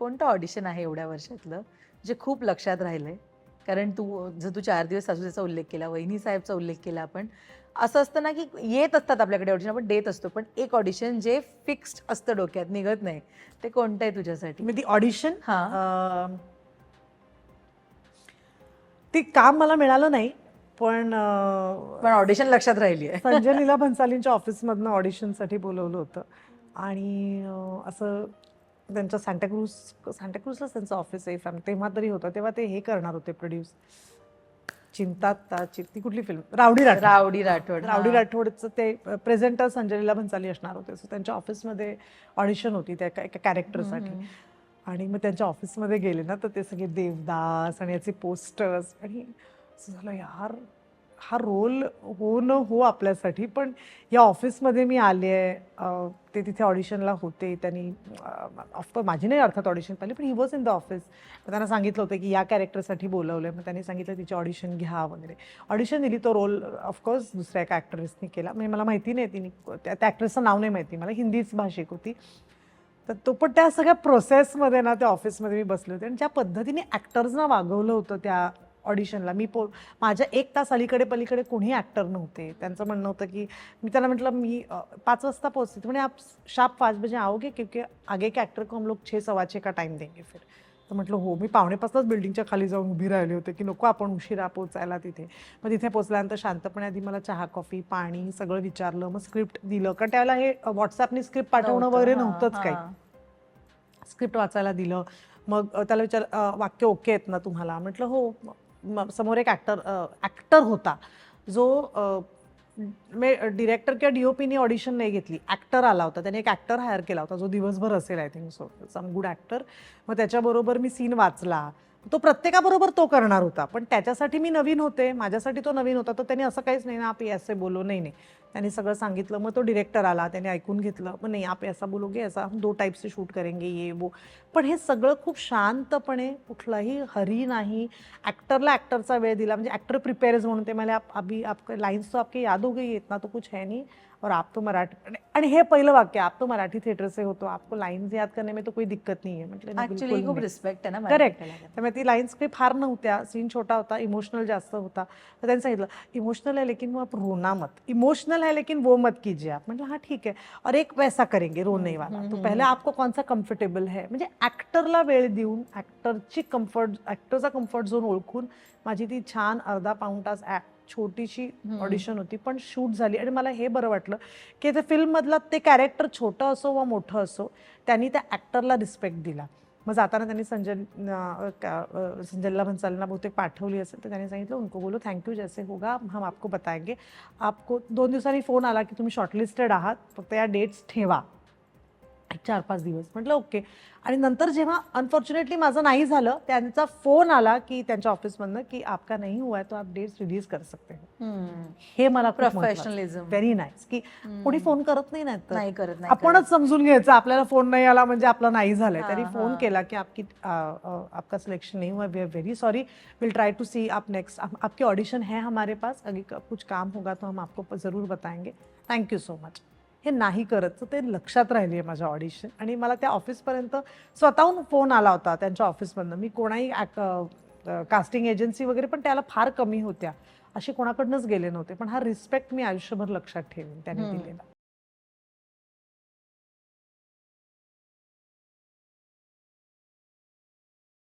कोणतं ऑडिशन आहे एवढ्या वर्षातलं जे खूप लक्षात राहिलंय? कारण तू जर तू चार दिवस सासूचा उल्लेख केला वहिनी साहेबचा उल्लेख केला आपण असं असतं ना की येत असतात आपल्याकडे ऑडिशन आपण देत असतो पण एक ऑडिशन जे फिक्स्ड असतं डोक्यात निघत नाही. ते कोणतं आहे तुझ्यासाठी? मी ती ऑडिशन हा. ती काम मला मिळालं नाही पण पण ऑडिशन लक्षात राहिली आहे. संजय लीला भन्सालींच्या ऑफिसमधनं ऑडिशनसाठी बोलवलं होतं. आणि असं त्यांच्या सांताक्रूज सांताक्रूजलाच त्यांचं ऑफिस आहे. फॅम तेव्हा तरी होतं. तेव्हा ते हे करणार होते प्रोड्यूस चिंता ता कुठली film rowdy Rathore. Rowdy Rathore rowdy. राठोडचं ते प्रेझेंटर संजय लीला भन्साली असणार होते. सो त्यांच्या ऑफिसमध्ये ऑडिशन होती त्या एका- कॅरेक्टरसाठी. आणि मग त्यांच्या ऑफिसमध्ये गेले ना तर ते सगळे देवदास आणि याचे पोस्टर्स आणि असं झालं यार हा रोल हो न हो आपल्यासाठी पण या ऑफिसमध्ये मी आले आहे. ते तिथे ऑडिशनला होते. त्यांनी ऑफकोर्स माझी नाही अर्थात ऑडिशन पाहिली पण he was in the office मग त्यांना सांगितलं होतं की या कॅरेक्टरसाठी बोलवलं मग त्यांनी सांगितलं तिची ऑडिशन घ्या वगैरे. ऑडिशन दिली तो रोल ऑफकोर्स दुसऱ्या एका ॲक्ट्रेसनी केला. म्हणजे मला माहिती नाही तिने त्या त्या ॲक्ट्रेसचं नाव नाही माहिती. मला हिंदीच भाषिक होती. तर तो पण त्या सगळ्या प्रोसेसमध्ये ना त्या ऑफिसमध्ये मी बसले होते. आणि ज्या पद्धतीने ॲक्टर्सना वागवलं होतं त्या ऑडिशनला. मी पो माझ्या एक तास अलीकडे पलीकडे कोणी ॲक्टर नव्हते. त्यांचं म्हणणं होतं की मी त्यांना म्हटलं मी पाच वाजता पोहोचते. तर म्हणे आप शाप पाच बजे आओगे? क्योंकि आगे के ॲक्टर को हम लोग छे सव्वा छे का टाईम देंगे फिर. तर म्हटलं हो. मी पावणेपाचलाच बिल्डिंगच्या खाली जाऊन उभी राहिली होते की नको आपण उशिरा पोचायला तिथे. मग तिथे पोचल्यानंतर शांतपणे आधी मला चहा कॉफी पाणी सगळं विचारलं. मग स्क्रिप्ट दिलं. कारण त्यावेळेला हे व्हॉट्सअपनी स्क्रिप्ट पाठवणं. वगैरे नव्हतंच काही. स्क्रिप्ट वाचायला दिलं. मग त्याला विचार वाक्य ओके आहेत ना तुम्हाला? म्हटलं हो. समोर एक ॲक्टर ॲक्टर होता. जो डिरेक्टर किंवा डी ओ पीने ऑडिशन नाही घेतली. ॲक्टर आला होता. त्याने एक ॲक्टर हायर केला होता. जो दिवसभर असेल I think so some good actor मग त्याच्याबरोबर मी सीन वाचला. तो प्रत्येकाबरोबर तो करणार होता. पण त्याच्यासाठी मी नवीन होते. माझ्यासाठी तो नवीन होता. तर त्याने असं काहीच नाही ना आप असे ऐसे बोलो. नाही नाही. त्यांनी सगळं सांगितलं मग तो डिरेक्टर आला त्याने ऐकून घेतलं मग नाही आप ऐसा बोलोगे ऐसा हम दो टाइप से शूट करेंगे ये वो पण हे सगळं खूप शांतपणे कुठलाही हरी नाही ॲक्टरला ॲक्टरचा वेळ दिला म्हणजे ॲक्टर प्रिपेअर्स म्हणून ते मला आप अभी आपके लाइन्स तो आपके याद हो गई इतना तो कुछ है नहीं और आप तो मराठी आणि- हे पहिलं वाक्य आप तो मराठी थिएटर से हो तो आपको लाइन्स याद करने में तो कोई दिक्कत नहीं म्हटलं नाही, ऍक्च्युली बिलकुल खूप. रिस्पेक्ट आहे ना. मराठी त्यामुळे ती लाईन्स काही फार नव्हत्या सीन छोटा होता इमोशनल जास्त होता तर त्यांनी सांगितलं इमोशनल है लेकिन आप रोना मत इमोशनल है लेकिन वो मत कीजिए आप। म्हटलं हाँ ठीक है। और एक वैसा करेंगे रोने वाला। तो पहले. आपको कौन सा कम्फर्टेबल है? म्हणजे ॲक्टरला वेळ देऊन ॲक्टरची कम्फर्ट ॲक्टरचा कम्फर्ट झोन ओळखून माझी ती छान अर्धा पाऊण तास छोटीशी. ऑडिशन होती पण शूट झाली. आणि मला हे बरं वाटलं की ते फिल्ममधलं ते कॅरेक्टर छोटं असो वा मोठं असो त्यांनी त्या ॲक्टरला रिस्पेक्ट दिला. मग जाताना त्यांनी संजय अं, अं, संजयला भन्सालींना बहुतेक पाठवली असेल तर त्यांनी सांगितलं उनको बोलो थँक्यू जैसे होगा हम आपको बताएँगे. आपको दोन दिवसांनी फ़ोन आला की तुम्ही शॉर्टलिस्टेड आहात फक्त या डेट्स ठेवा. चार पाच दिवस. म्हटलं ओके. आणि नंतर जेव्हा अनफॉर्च्युनेटली माझं नाही झालं त्यांचा फोन आला की त्यांच्या ऑफिसमधनं की आपका नहीं हुआ है तो आप डेट्स रिलीज कर सकते हो. हे मला प्रोफेशनलिझम व्हेरी नाईस की कोणी फोन करत नाही नाही करत नाही आपणच समजून घ्यायचं आपल्याला फोन नाही आला म्हणजे आपला नाही झालंय. त्यांनी फोन. केला की आपकी आपका सिलेक्शन नहीं हुआ we are very sorry will try to see आप नेक्स्ट आपकी ऑडिशन है हमारे पास अगर कुछ काम होगा तो हम आपको जरूर बताएंगे. थँक्यू सो मच हे नाही करत. तर ते लक्षात राहिली आहे माझ्या ऑडिशन आणि मला त्या ऑफिसपर्यंत स्वतःहून फोन आला होता त्यांच्या ऑफिसमधनं मी कोणाही कास्टिंग एजन्सी वगैरे पण त्याला फार कमी होत्या. असे कोणाकडनंच गेले नव्हते. पण हा रिस्पेक्ट मी आयुष्यभर लक्षात ठेवेन त्याने. दिलेला.